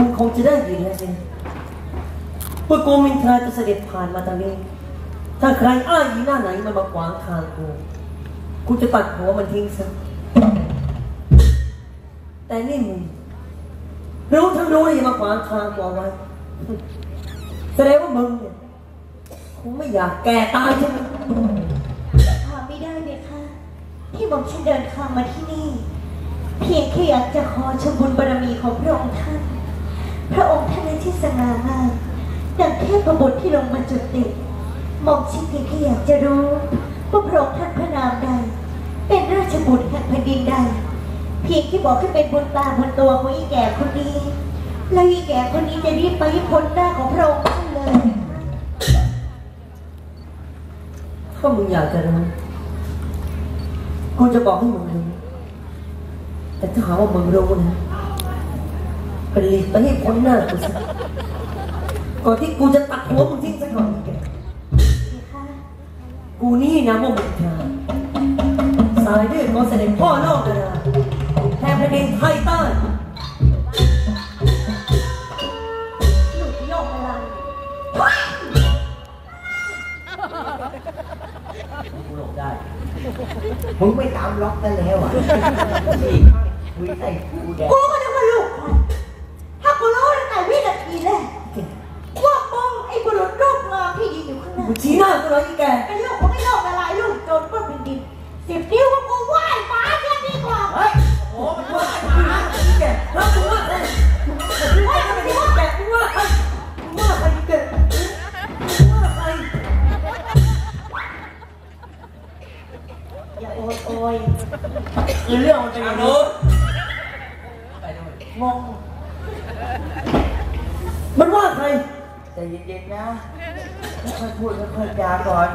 มึงคงจะได้ยินแล้วสิว่ากูมินทราจะเสด็จผ่านมาทางนี้ ถ้าใครอ้ายยีหน้าไหนมันมาขวางทางกูกูจะตัดหัวมันทิ้งซะแต่นี่มึงรู้ทั้งรู้เลยอย่ามาขวางทางกูเอาไว้แสดงว่ามึงเนี่ยคงไม่อยากแก่ตายใช่ไหมถามไม่ได้เลยค่ะที่ผมฉันเดินทางมาที่นี่ เพียงแค่อยากจะขอชมบุญ จุติหม่อมฉันเพียงแค่อยากจะรู้ว่าพระองค์ท่านพระนามใด เป็นราชบุตรแห่งแผ่นดินใดเพียงที่บอกให้เป็นบุญตาบุญตัวของอีแก่คนนี้ แล้วอีแก่คนนี้จะรีบไปให้พ้นหน้าของพระองค์ท่านเลยถ้ามึงอยากจะรู้กูจะบอกให้มึงรู้แต่ถ้าหาว่ามึงรู้นะก็หลีกไปให้พ้นหน้ากูซะ ก่อนที่กูจะตัดหัวมึงทิ้งซะก่อนแกกูนี่นะโมมุทาสายเลือดของเสด็จพ่อนอกกระดาแทนแผ่นดินไทยใต้หลุดโลกอะไรกูหลบได้มึงไม่ตามล็อกกันแล้วอะฉีกคุยใส่กูแดง ยืนอยู่ข้างหน้ากูชี้หน้ากูเลยอีแกเป็นลูกของไอ้โลกอะไรลูกโจรปล้นแผ่นดินสิบนิ้วว่ากูไหว้ฟ้าแค่ดีกว่าเฮ้ยโอ้มันว่าหมาอีแกแล้วกูว่าใครกูว่าใครอีแกกูว่าใครกูว่าใครอีแกกูว่าใครอย่าโอยโอยคือเรื่องมันเป็นอย่างนี้ไปด้วยงงมันว่าใครใจเย็นๆนะ ค่อยๆพูดค่อยๆจาก่อน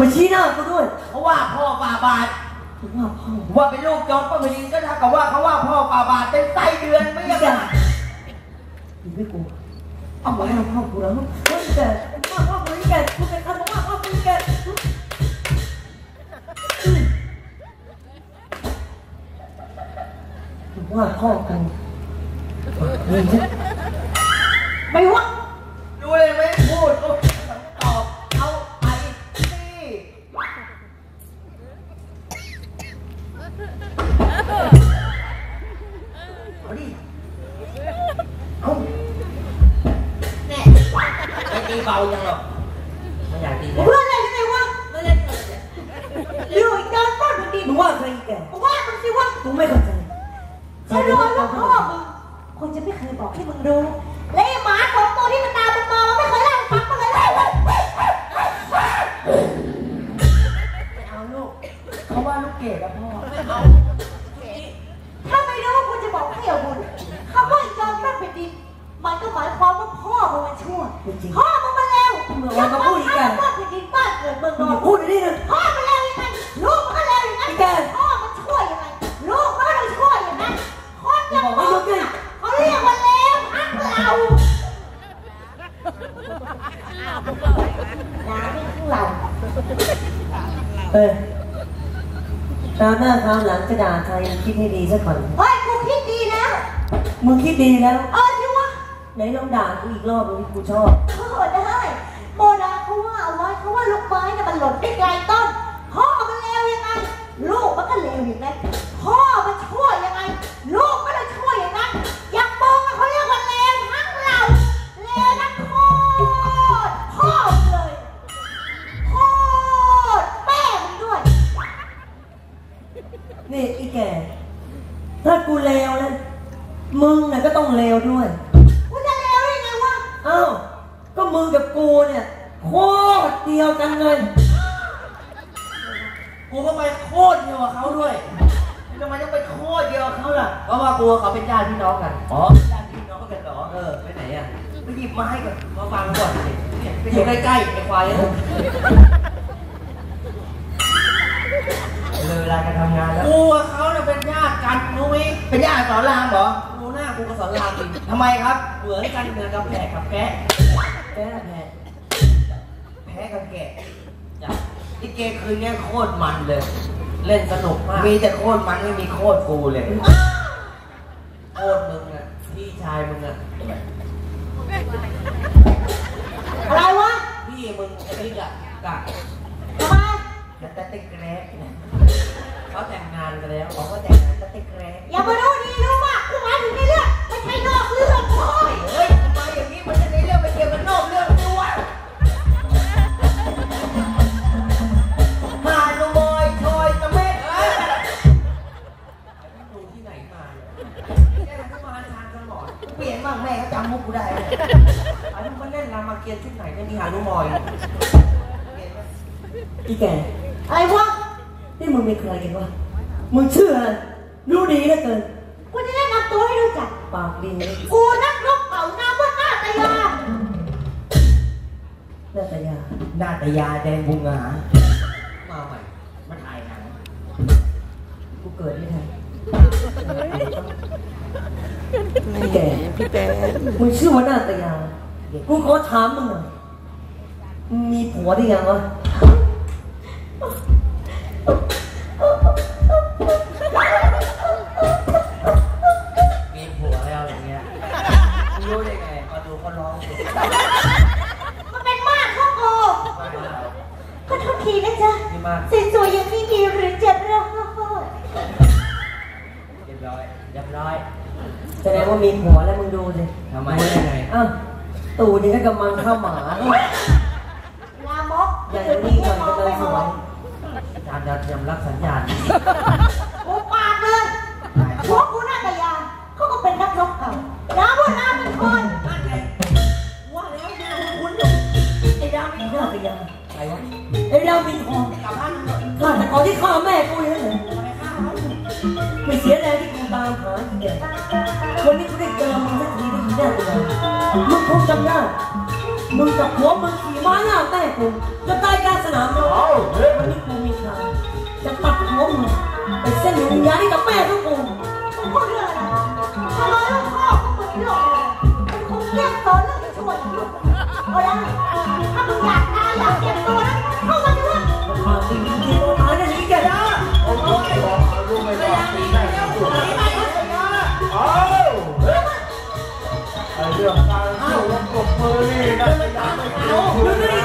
มาชี้หน้ากูด้วยเพราะว่าพ่อป่าบาทกูว่าพ่อว่าเป็นลูกจอมป้าพลินก็เท่ากับว่าเขาว่าพ่อป่าบาทเป็นไส้เดือนไม่อียังแกไงอีไม่กูเอามาให้พ่อกูแล้วเฮ้ยอีแกว่าพ่อกูอีแกกูเป็นใครมาว่าพ่อกูอีแกกูว่าพ่อกูนี่ใช่ไม่ว่า เบายังหรอกไม่อยากตีเลยเพื่อนอะไรยังไงวะไม่เล่นเลยอยู่อีกโจรปล้นแผ่นดินมึงว่าใครอีแกว่ามึงสิวะมึงไม่เข้าใจฉันรู้ว่าพ่อมึงคงจะไม่เคยบอกให้มึงรู้ ด่าไม่ทั้งเราเออคราวหน้าคราวหลังจะด่าใครคิดให้ดีซะก่อน เฮ้ยกูคิดดีแล้วมึงคิดดีแล้ว เออที่ว่าไหนลองด่ากูอีกรอบนึงที่กูชอบเออได้โบราณเขาว่าเอาไว้เขาว่าลูกไม้น่ะมันหล่นได้ไกลต้นพ่อมันเลวยังไงลูกมันก็เลวอย่างนั้นพ่อมัน เดียวกันเลย กูก็ไปโคตรเดียวกับเขาด้วยทำไมต้องไปโคตรเดียวกับเขาล่ะ เพราะว่ากูกับเขาเป็นญาติพี่น้องกันอ๋อญาติพี่น้องกันเหรอ เออ ไปไหนอะ ไปหยิบมาให้ก่อนมาฟังก่อนสิเนี่ยไปอยู่ใกล้ๆไอ้ควายเอ้ยเลยเวลาการทำงานแล้ว กูกับเขาเนี่ยเป็นญาติกันนุ้ยเป็นญาติสอนรามเหรอดูหน้ากูกับสอนรามจริงทำไมครับ เหมือนกันเหมือนกับแพะกับแกะแกะกับแพะ แพะกับแกะจ้ะที่เกคืนเนี้ยโคตรมันเลย เล่นสนุกมาก มีแต่โคตรมันไม่มีโคตรกูเลย โคตรมึงอะ พี่ชายมึงอะอะไรวะพี่มึงไอ้นี่กะกะทำไมแล้วแต่ติ๊กแกรกเนี่ยเขาแต่งงานกันแล้วบอกว่าแต่งงานแล้วติ๊กแกรกอย่ามารู้ดีรู้ว่ มาเนี่ยแกทำมาทางตลอดเปลี่ยนบ้างแม่เขาจำมุกกูได้เลยอันนี้มันเล่นรามเกียรติ์ชุดไหนก็มีฮานุมอยเปลี่ยนไหมอีแก่อะไรวะนี่มึงเป็นใครกันวะมึงชื่ออะไรรู้ดีเหลือเกินกูจะแนะนำตัวให้รู้จักปากดีนะกูนักรบเก่านามว่าหน้าตายาหน้าตายานาตยาแดงบุงหามาใหม่มาถ่ายหนังกูเกิดไม่ทัน อีแก่พี่แป๊มึงชื่อว่าหน้าตะยา กูขอถามมึงหน่อยมึงมีผัวได้ยังวะ แสดงว่ามีผัวแล้วมึงดูสิทำไมได้ไงอ้าวตูดนี่ก็กำลังเข้าหมาลามกอย่างนี้หน่อยก็เลยสวยการจะยำรับสัญญาณกูปากเลยพวกกูหน้าตายาเขาก็เป็นนักรบเก่าน้ำว่าน้ำเป็นคนนั่นไงว่าแล้วนะคุณอยู่ไอ้ดาวมีหน้าตายาใครวะไอ้ดาวมีทองกลับบ้านมึงเถอะข้าแต่ก่อนที่ฆ่าแม่ มึงคงจำได้มึงกับผัวมึงขี่ม้าหน้าแม่กูจะตายกลารสนามรบวันนี้กูมีทางจะตัดหัวมึงไปเส้นวิญญาณให้กับแม่ทุกคน ไอ้เรื่